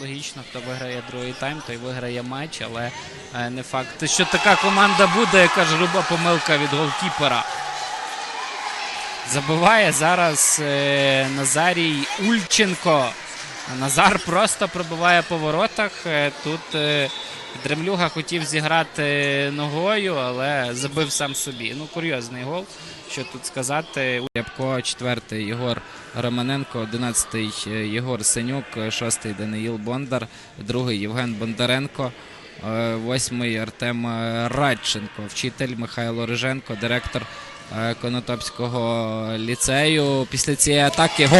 логічно, хто виграє другий тайм, той виграє матч, але е, не факт, що така команда буде, яка ж груба помилка від голкіпера. Забиває зараз е, Назарій Ульченко. Назар просто пробиває по воротах. Е, Тут Дремлюга хотів зіграти ногою, але забив сам собі. Ну, курйозний гол. Що тут сказати? Рябко, четвертий Єгор Романенко, одинадцятий е, Єгор Синюк, шостий Даниїл Бондар, другий Євген Бондаренко, е, восьмий Артем Радченко, вчитель Михайло Риженко, директор е, Конотопського ліцею. Після цієї атаки гол.